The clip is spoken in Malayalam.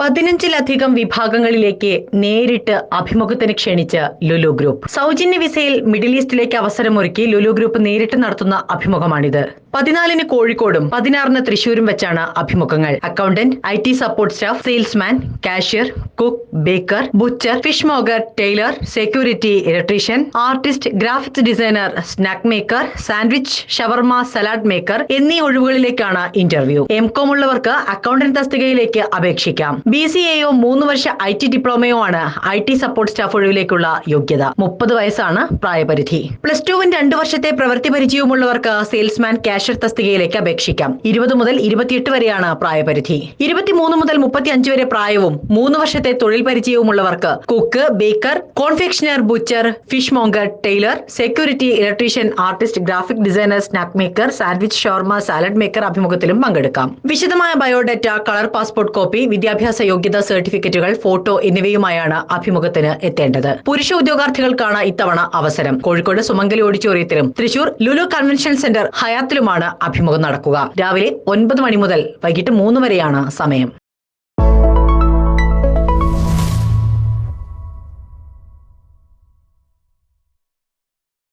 പതിനഞ്ചിലധികം വിഭാഗങ്ങളിലേക്ക് നേരിട്ട് അഭിമുഖത്തിന് ക്ഷണിച്ച് ലുലു ഗ്രൂപ്പ്. സൗജന്യ വിസയിൽ മിഡിൽ ഈസ്റ്റിലേക്ക് അവസരമൊരുക്കി ലുലു ഗ്രൂപ്പ് നേരിട്ട് നടത്തുന്ന അഭിമുഖമാണിത്. പതിനാലിന് കോഴിക്കോടും പതിനാറിന് തൃശൂരും വെച്ചാണ് അഭിമുഖങ്ങൾ. Accountant I T support staff salesman cashier cook baker butcher fish monger tailor security electrician artist graphics designer snack maker sandwich shawarma salad maker എന്നീ ഒഴിവുകളിലേക്കാണ് ഇന്റർവ്യൂ എം കോം ഉള്ളവർക്ക് അക്കൗണ്ടന്റ് തസ്തികയിലേക്ക് അപേക്ഷിക്കാം. ബി സി എയോ മൂന്ന് വർഷ ഐ ടി ഡിപ്ലോമയോ ആണ് ഐ ടി സപ്പോർട്ട് സ്റ്റാഫ് ഒഴിവിലേക്കുള്ള യോഗ്യത. മുപ്പത് വയസ്സാണ് പ്രായപരിധി. പ്ലസ് ടുവിന് രണ്ട് വർഷത്തെ പ്രവൃത്തി പരിചയവുമുള്ളവർക്ക് സെയിൽസ്മാൻ കാഷ്യർ തസ്തികയിലേക്ക് അപേക്ഷിക്കാം. ഇരുപത് മുതൽ ഇരുപത്തിയെട്ട് വരെയാണ് പ്രായപരിധി. ഇരുപത്തിമൂന്ന് മുതൽ മുപ്പത്തി അഞ്ച് വരെ പ്രായവും മൂന്ന് വർഷത്തെ തൊഴിൽ പരിചയവുമുള്ളവർക്ക് cook baker confectioner butcher fish monger tailor security electrician artist graphic designer snack maker sandwich shawarma salad maker അഭിമുഖത്തിലും പങ്കെടുക്കാം. വിശദമായ ബയോഡാറ്റ കളർ പാസ്പോർട്ട് കോപ്പി വിദ്യാഭ്യാസ യോഗ്യതാ സർട്ടിഫിക്കറ്റുകൾ ഫോട്ടോ എന്നിവയുമായാണ് അഭിമുഖത്തിന് എത്തേണ്ടത്. പുരുഷ ഉദ്യോഗാർത്ഥികൾക്കാണ് ഇത്തവണ അവസരം. കോഴിക്കോട് സുമംഗലി ഓഡിറ്റോറിയത്തിലും തൃശൂർ ലുലു കൺവെൻഷൻ സെന്റർ ഹയാത്തിലുമാണ് അഭിമുഖം നടക്കുക. രാവിലെ ഒൻപത് മണി മുതൽ വൈകിട്ട് മൂന്ന് വരെയാണ് സമയം.